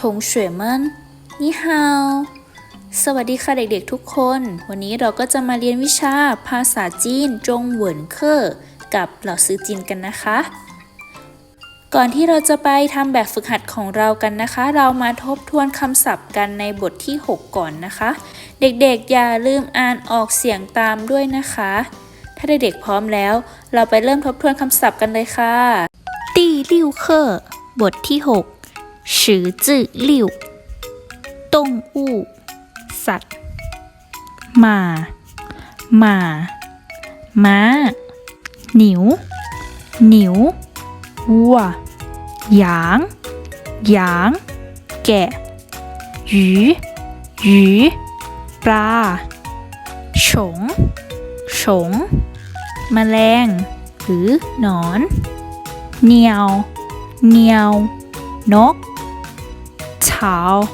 ทงเฉวยมนนี่ฮาว สวัสดีค่ะเด็กๆทุกคน วันนี้เราก็จะมาเรียนวิชาภาษาจีนจงเหวินเคอร์กับเหล่าซื้อจีนกันนะคะ ก่อนที่เราจะไปทำแบบฝึกหัดของเรากันนะคะ เรามาทบทวนคำศัพท์กันในบทที่ 6 ก่อนนะคะ เด็กๆอย่าลืมอ่านออกเสียงตามด้วยนะคะ ถ้าเด็กๆพร้อมแล้ว เราไปเริ่มทบทวนคำศัพท์กันเลยค่ะตีลิวเคอร์บทที่ 6 十字六动物สัตว์หมาหมาม้าหนิวหนิววัวหยางหยางแกะหยูหยูปลาฉงฉงแมลง หรือหนอนเหนียวเหนียวนก 草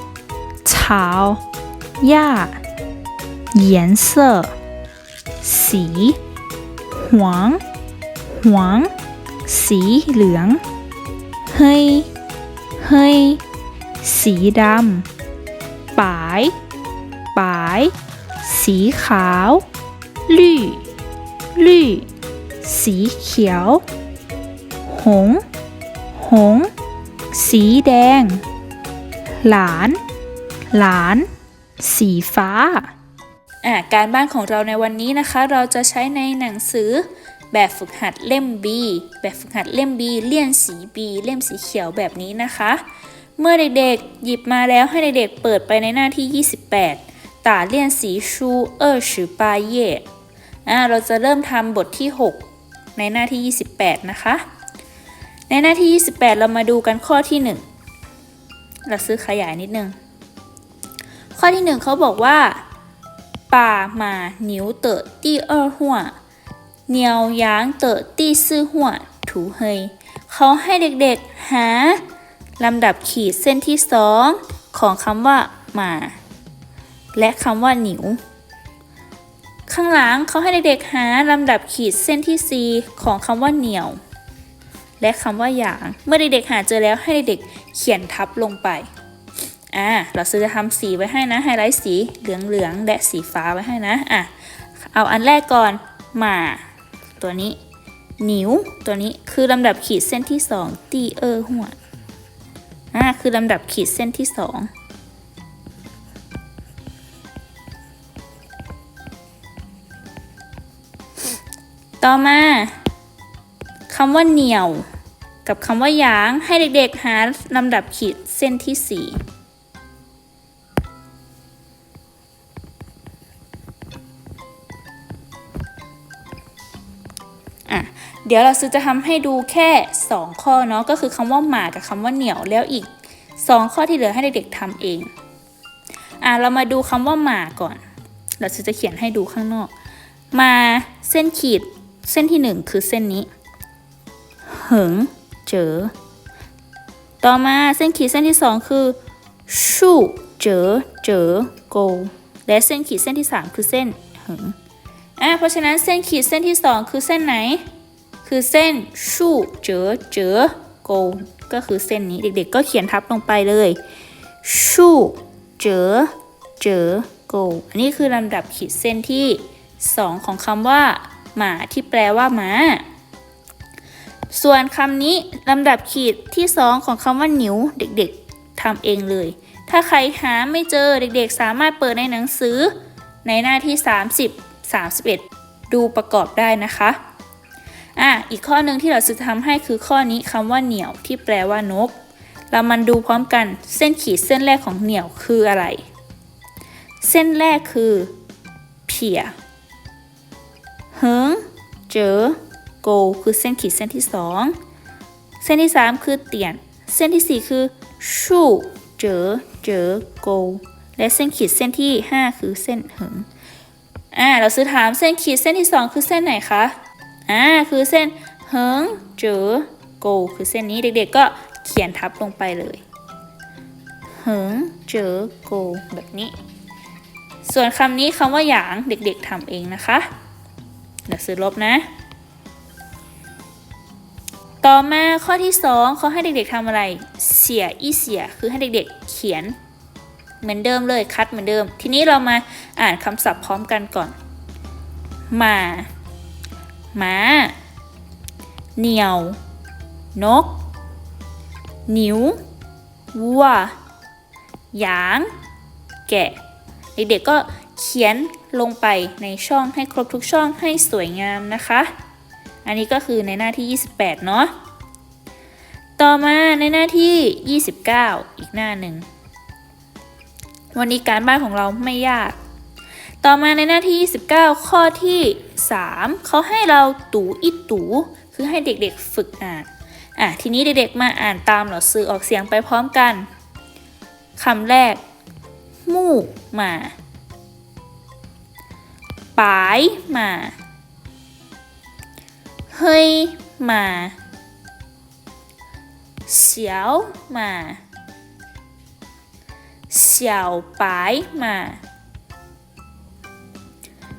草亚颜色สีหวงหวง สีเหลือง เฮ้ย เฮ้ย สีดำปายปาย สีขาวลี่ลี่สีเขียว หง หง สีแดง หลาน หลาน สีฟ้าอะการบ้านของเราในวันนี้นะคะ เราจะใช้ในหนังสือแบบฝึกหัดเล่ม B แบบฝึกหัดเล่ม B เลี่ยนสี B เล่มสีเขียวแบบนี้นะคะ เมื่อเด็กๆหยิบมาแล้วให้เด็กๆเปิดไปในหน้าที่ 28ตาเลี่ยนสีชูเออชือปาเย่อะเราจะเริ่มทำบทที่ 6 ในหน้าที่ 28 นะคะ ในหน้าที่ 28 เรามาดูกันข้อที่ 1 เราซื้อขยายนิดนึง ข้อที่ 1เขาบอกว่าป่าหมาหนิวเตอที่เออหัวเหนียวยางเตอที่ซื่อหัวถูเฮยเขาให้เด็กๆ หาลำดับขีดเส้นที่สองของคำว่าหมา และคำว่าหนิว ข้างหลังเขาให้เด็กๆหาลำดับขีดเส้นที่สี่ของคำว่าเหนียว และคำว่าหยาง เมื่อเด็กๆหาเจอแล้วให้เด็ก เขียนทับลงไป อ่า เราซื้อจะทำสีไว้ให้นะ ไฮไลท์สีเหลืองๆและสีฟ้าไว้ให้นะ อะ เอาอันแรกก่อน หมา ตัวนี้หนิวตัวนี้ คือลำดับขีดเส้นที่สอง ตีเออหัว อ่า คือลำดับขีดเส้นที่สองต่อมาคำว่าเหนียว กับคำว่าหยางให้เด็กๆหาลำดับขีดเส้นที่สี่อะเดี๋ยวเราซื้อจะทำให้ดูแค่ 2 ข้อเนาะก็คือคำว่าหมากับคำว่าเหนียวแล้วอีก 2 ข้อที่เหลือให้เด็กๆทำเองอะเรามาดูคำว่าหมาก่อน เราซื้อจะเขียนให้ดูข้างนอก มาเส้นขีดเส้นที่ 1 คือเส้นนี้ เหิง เจอ ต่อมาเส้นขีดเส้นที่ 2 คือชู่เจอเจอโกและเส้นขีดเส้นที่ 3 คือเส้นเหิงอะเพราะฉะนั้นเส้นขีดเส้นที่ 2 คือเส้นไหน คือเส้นชู่เจอเจอโกก็คือเส้นนี้เด็กๆ ก็เขียนทับลงไปเลยชู่เจอเจอโกอันนี้คือลำดับขีดเส้นที่ 2 ของคำว่า หมาที่แปลว่าหมา ส่วนคำนี้ลำดับขีดที่ 2 ของคำว่าหนิวเด็กๆทำเองเลย ถ้าใครหาไม่เจอเด็กๆ สามารถเปิดในหนังสือ ในหน้าที่ 30 31 ดูประกอบได้นะคะอะอีกข้อหนึ่งที่เราจะทำให้คือข้อนี้คำว่าเหนียวที่แปลว่านก เรามันดูพร้อมกันเส้นขีดเส้นแรกของเหนียวคืออะไร เส้นแรกคือเพียเฮิงเจอ โกคือเส้นขีดเส้นที่สองเส้นที่สามคือเตียน เส้นที่สี่คือชู่เจอเจอโกและเส้นขีดเส้นที่ห้าคือเส้นเหิงอ่าเราซื้อถามเส้นขีดเส้นที่สองคือเส้นไหนคะอ่าคือเส้นเฮิงเจอโกคือเส้นนี้เด็กๆก็เขียนทับลงไปเลยเฮิงเจอโกแบบนี้ ส่วนคำนี้คำว่าหยางเด็กๆทำเองนะคะเดี๋ยวซื้อลบนะ ต่อมาข้อที่สองเขาให้เด็กๆทำอะไร เสียอีเสีย คือให้เด็กๆเขียน เหมือนเดิมเลยคัดเหมือนเดิม ทีนี้เรามาอ่านคำศัพท์พร้อมกันก่อน หมา หมา เหนียว นก หนิว วัว หยาง แกะ เด็กๆก็เขียนลงไปในช่องให้ครบทุกช่องให้สวยงามนะคะ อันนี้ก็คือในหน้าที่ 28 เนาะ ต่อมาในหน้าที่ 29 อีกหน้าหนึ่ง วันนี้การบ้านของเราไม่ยาก ต่อมาในหน้าที่ 29 ข้อที่ 3 เขาให้เราตูอิตูคือให้เด็กๆฝึกอ่าน อะ ทีนี้เด็กๆมาอ่านตามหรอสื่อออกเสียงไปพร้อมกันคำแรก มู่มาปายมา hơi mà. Xảo mà. Xảo bái mà.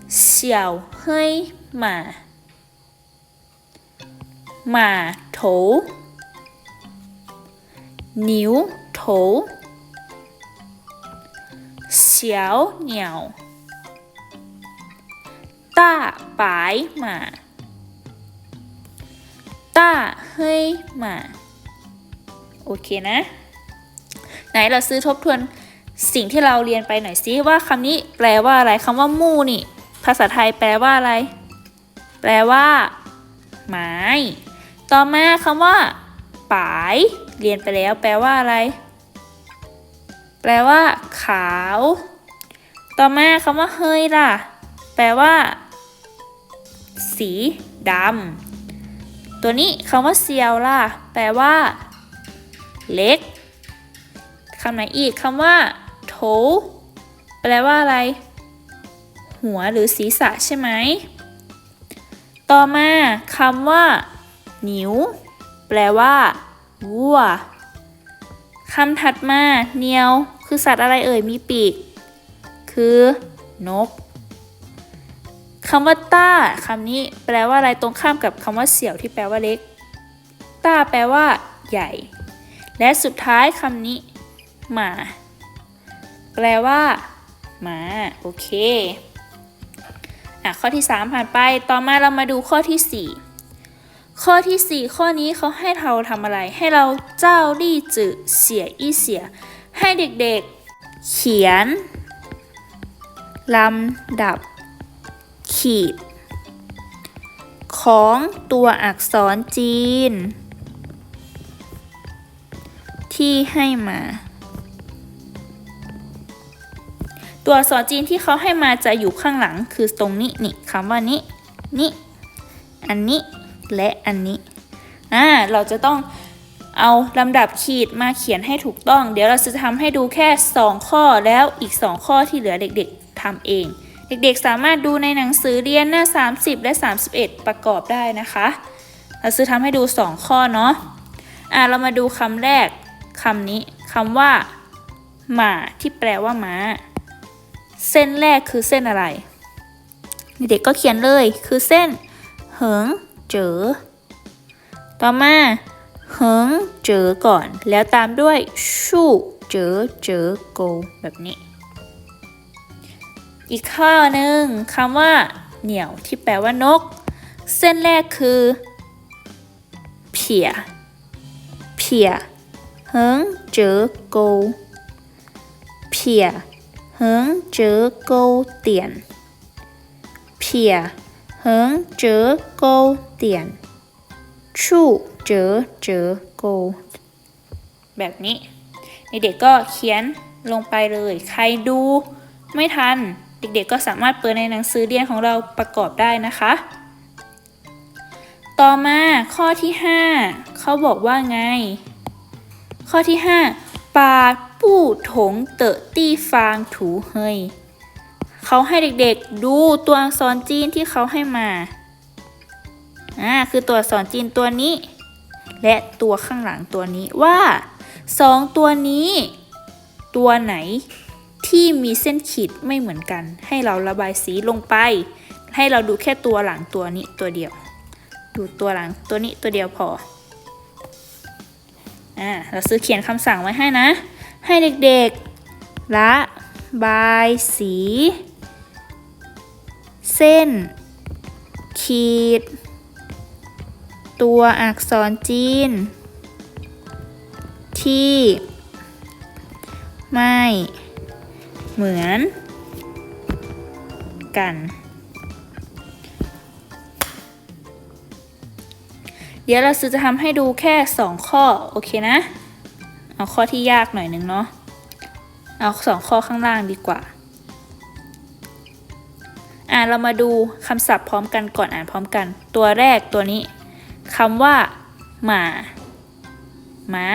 Xảo hơi mà. Mà thổ níu thổ xảo nhào ta bái mà. ต้าเฮ้ยมา โอเคนะ ไหนเราซื้อทบทวนสิ่งที่เราเรียนไปหน่อยซิว่าคำนี้แปลว่าอะไรคำว่ามู่นี่ ภาษาไทยแปลว่าอะไร แปลว่า ไม้ ต่อมาคำว่าปาย เรียนไปแล้ว แปลว่าอะไร แปลว่า ขาว ต่อมาคำว่าเฮยล่ะ แปลว่า สีดำ ตัวนี้คำว่าเซียวล่ะแปลว่า เล็กคำไหนอีกคำว่าโถแปลว่าอะไร หัวหรือศีรษะใช่ไหม ต่อมาคำว่าหนิว แปลว่าวัวคำถัดมาเนียว คือสัตว์อะไรเอ่ยมีปีก คือนก คำว่าต้าคำนี้แปลว่าอะไรตรงข้ามกับคำว่าเสี่ยวที่แปลว่าเล็ก ต้าแปลว่า ใหญ่ และสุดท้ายคำนี้ หมา แปลว่า หมา โอเคอะข้อที่ 3 ผ่านไป ต่อมาเรามาดูข้อที่ 4 ข้อที่ 4 ข้อนี้เขาให้เราทำอะไร ให้เราเจ้าลี่จื่อเสียอี้เสีย ให้เด็กๆ เขียนลำดับ ขีด ของตัวอักษรจีน ที่ให้มา ตัวอักษรจีนที่เขาให้มาจะอยู่ข้างหลังคือตรงนี้นี่คำว่านี้นี่อันนี้และอันนี้อ่าเราจะต้องเอาลำดับขีดมาเขียนให้ถูกต้อง เดี๋ยวเราจะทำให้ดูแค่ 2 ข้อแล้วอีก 2 ข้อที่เหลือเด็กๆทำเอง เด็กๆสามารถดูในหนังสือเรียนหน้า 30 และ 31 ประกอบได้นะคะเราซื้อทำให้ดู 2 ข้อเนาะอ่าเรามาดูคำแรกคำนี้คำว่าหมาที่แปลว่าม้า เส้นแรกคือเส้นอะไร เด็กก็เขียนเลยคือเส้น เหิงเจอ ต่อมาเหิงเจอก่อน แล้วตามด้วย ชู่เจอเจอโก แบบนี้ อีกข้อหนึ่งคำว่า เหนี่ยวที่แปลว่านก เส้นแรกคือเพียเพียเหิงเจอโกเพียเหิงเจอโกเตียนเพียเหิงเจอโกเตียนชู่เจอเจอโกแบบนี้เด็กๆก็เขียนลงไปเลย ใครดูไม่ทัน เด็กๆก็สามารถเปิดในหนังสือเรียนของเราประกอบได้นะคะ ต่อมาข้อที่ 5 เขาบอกว่าไง ข้อที่ 5 ปาปู้ถงเตอะตี้ฟางถูเฮยเขาให้เด็กๆดูตัวอักษรจีนที่เขาให้มาอ่าคือตัวอักษรจีนตัวนี้ และตัวข้างหลังตัวนี้ว่าสองตัวนี้ ตัวไหน ที่มีเส้นขีดไม่เหมือนกัน ให้เราระบายสีลงไป ให้เราดูแค่ตัวหลังตัวนี้ตัวเดียว ดูตัวหลังตัวนี้ตัวเดียวพออ่าเราซื้อเขียนคำสั่งไว้ให้นะ ให้เด็กๆละบายสี เส้น ขีด ตัวอักษรจีน ที่ ไม่ เหมือน กัน เดี๋ยวเราซื้อจะทำให้ดูแค่ 2 ข้อ โอเคนะ เอาข้อที่ยากหน่อยนึงเนาะ เอาสองข้อข้างล่างดีกว่า อ่าเรามาดูคำศัพท์พร้อมกันก่อนอ่านพร้อมกัน ตัวแรกตัวนี้คำว่า หมาหมา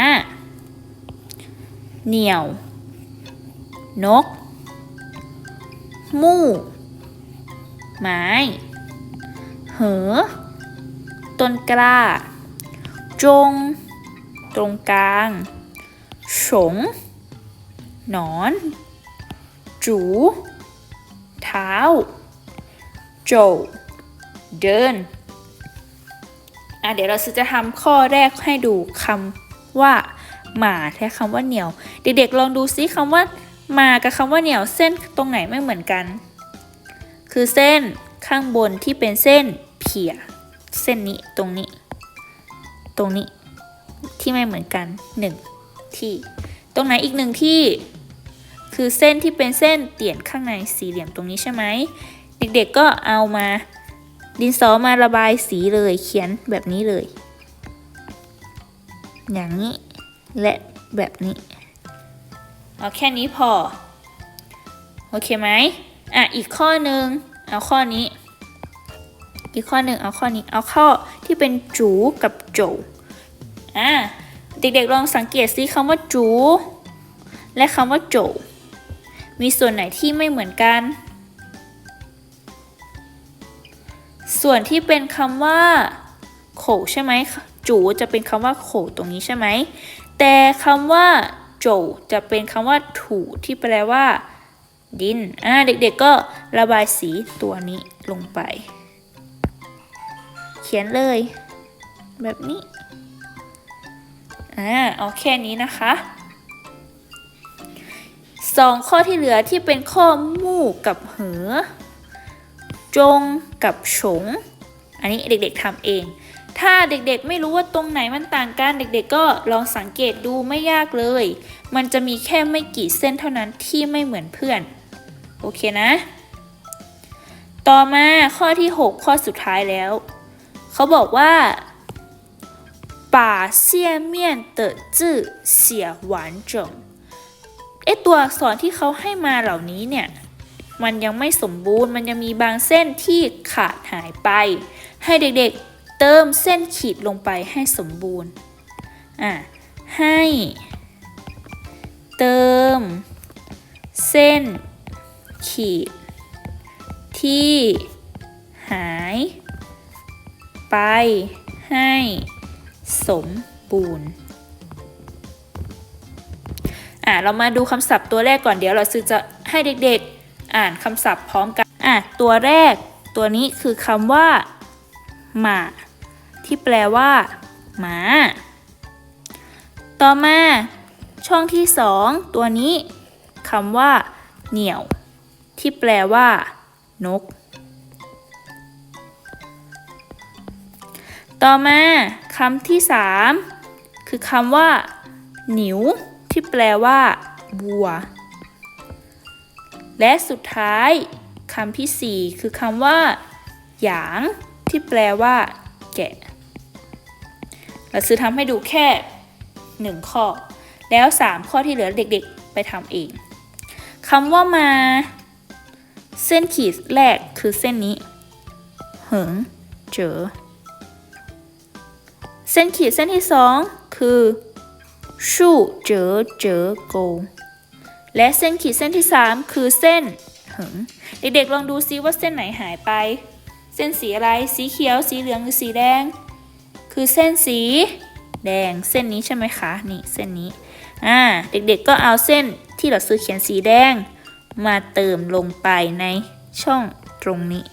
เหนี่ยว นก มู่ ไม้ เหอ ต้นกล้า จง ตรงกลาง ฉง หนอน จู เท้า โจวเดิน อะเดี๋ยวเราจะทำข้อแรกให้ดูคำว่าหมาแทนคำว่าเหนียว เด็กๆลองดูซิคำว่า มากับคำว่าเหนียวเส้นตรงไหนไม่เหมือนกัน คือเส้นข้างบนที่เป็นเส้นเพียเส้นนี้ตรงนี้ ตรงนี้ที่ไม่เหมือนกันหนึ่งที่ ตรงไหนอีกหนึ่งที่ คือเส้นที่เป็นเส้นเตี่ยนข้างในสี่เหลี่ยมตรงนี้ใช่ไหมเด็กๆก็เอามาดินสอมาระบายสีเลยเขียนแบบนี้เลย อย่างนี้และแบบนี้ เอาแค่นี้พอ โอเคไหมอะอีกข้อหนึ่งเอาข้อนี้ อีกข้อหนึ่งเอาข้อนี้ เอาข้อที่เป็นจูกับโจอะเด็กๆลองสังเกตซิคำว่าจู และคำว่าโจ มีส่วนไหนที่ไม่เหมือนกัน ส่วนที่เป็นคำว่าโขใช่ไหมจูจะเป็นคำว่าโขตรงนี้ใช่ไหมแต่คำว่า โจจะเป็นคำว่าถูที่แปลว่า ดินอ่าเด็กๆก็ระบายสีตัวนี้ลงไป เขียนเลย แบบนี้อ่าเอาแค่นี้นะคะสองข้อที่เหลือที่เป็นข้อมู่กับเหอ จงกับฉง อันนี้เด็กๆทำเอง ถ้าเด็กๆไม่รู้ว่าตรงไหนมันต่างกัน เด็กๆก็ลองสังเกตดูไม่ยากเลย มันจะมีแค่ไม่กี่เส้นเท่านั้นที่ไม่เหมือนเพื่อน โอเคนะ ต่อมาข้อที่ 6 ข้อสุดท้ายแล้ว เขาบอกว่าป่าเซียเมียนเตอจื้อเสียหวานจงไอตัวอักษรที่เขาให้มาเหล่านี้เนี่ย มันยังไม่สมบูรณ์ มันยังมีบางเส้นที่ขาดหายไป ให้เด็กๆเติมเส้นขีดลงไปให้สมบูรณ์ อะ ให้ เติม เส้น ขีด ที่หาย ไป ให้สมบูรณ์อะเรามาดูคำศัพท์ตัวแรกก่อนเดี๋ยวเราซื้อจะให้เด็กๆ อ่านคำศัพท์พร้อมกันอะตัวแรกตัวนี้คือคำว่า หมาที่แปลว่า หมา ต่อมา ช่องที่สองตัวนี้คำว่า เหนี่ยว ที่แปลว่า นก ต่อมาคำที่สามคือคำว่า หนิว ที่แปลว่า บัว และสุดท้ายคำที่สี่คือคำว่า หยาง ที่แปลว่า แกะเราซื้อทำให้ดูแค่หนึ่งข้อ แล้วสามข้อที่เหลือเด็กๆ ไปทำเองคำว่ามา เส้นขีดแรกคือเส้นนี้เหิงเจอ เส้นขีดเส้นที่สองคือชู่เจอเจอโก และเส้นขีดเส้นที่สามคือเส้นเหิงเด็กๆลองดูซิว่าเส้นไหนหายไป เส้นสีอะไร สีเขียว สีเหลือง หรือสีแดง คือเส้นสีแดง เส้นนี้ใช่ไหมคะ นี่เส้นนี้ อ่า เด็กๆ ก็เอาเส้นที่เราซื้อเขียนสีแดง มาเติมลงไปในช่องตรงนี้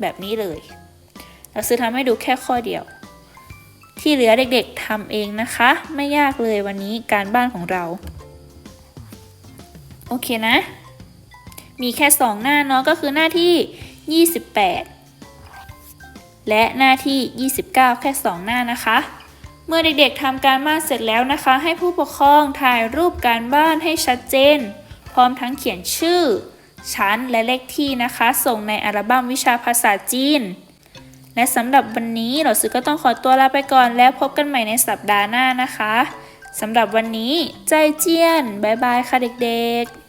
แบบนี้เลย เราซื้อทำให้ดูแค่ข้อเดียว ที่เหลือเด็กๆทำเองนะคะ ไม่ยากเลยวันนี้การบ้านของเรา โอเคนะ มีแค่2หน้าเนาะ ก็คือหน้าที่ 28 และหน้าที่ 29 แค่ 2 หน้านะคะ เมื่อเด็กๆทำการบ้านเสร็จแล้วนะคะ ให้ผู้ปกครองถ่ายรูปการบ้านให้ชัดเจน พร้อมทั้งเขียนชื่อ ชั้นและเลขที่นะคะ ส่งในอัลบั้มวิชาภาษาจีน และสำหรับวันนี้เราซื้อก็ต้องขอตัวลาไปก่อนแล้วพบกันใหม่ในสัปดาห์หน้านะคะสำหรับวันนี้ใจเจียน บ๊ายบายค่ะเด็กๆ